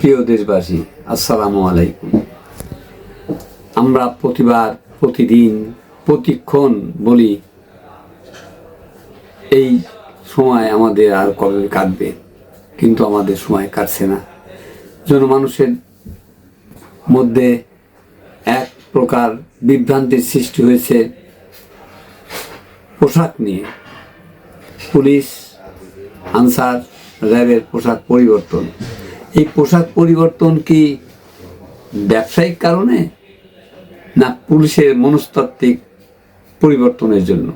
প্রিয় দেশবাসী, আসসালামু আলাইকুম। আমরা প্রতিবার, প্রতিদিন, প্রতিক্ষণ বলি, এই সময় আমাদের আর কবে কাটবে? কিন্তু আমাদের সময় কাটছে না। জনমানুষের মধ্যে এক প্রকার বিভ্রান্তির সৃষ্টি হয়েছে পোশাক নিয়ে। পুলিশ, আনসার, র্যাবের পোশাক পরিবর্তন। এই পোশাক পরিবর্তন কি ব্যবসায়িক কারণে না পুলিশের মনস্তাত্ত্বিক পরিবর্তনের জন্য?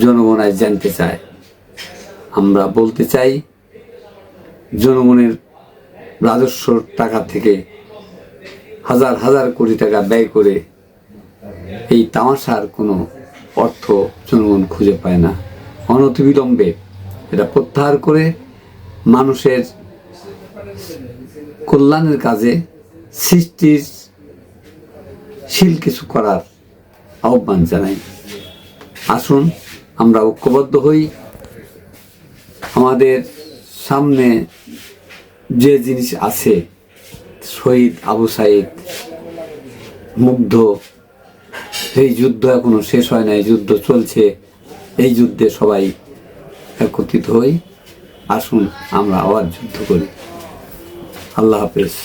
জনগণ আজ জানতে চায়। আমরা বলতে চাই, জনগণের রাজস্ব টাকা থেকে হাজার হাজার কোটি টাকা ব্যয় করে এই তামাশার কোনো অর্থ জনগণ খুঁজে পায় না। অনতিবিলম্বে এটা প্রত্যাহার করে মানুষের কল্যাণের কাজে সৃষ্টিশীল কিছু করার আহ্বান জানাই। আসুন, আমরা ঐক্যবদ্ধ হই। আমাদের সামনে যে জিনিস আছে, শহীদ আবু সাইদ, মুগ্ধ, এই যুদ্ধ এখনও শেষ হয় না, এই যুদ্ধ চলছে, এই যুদ্ধে সবাই একত্রিত হই। আসুন, আমরা আবার যুদ্ধ করি। আল্লাহ হাফেজ।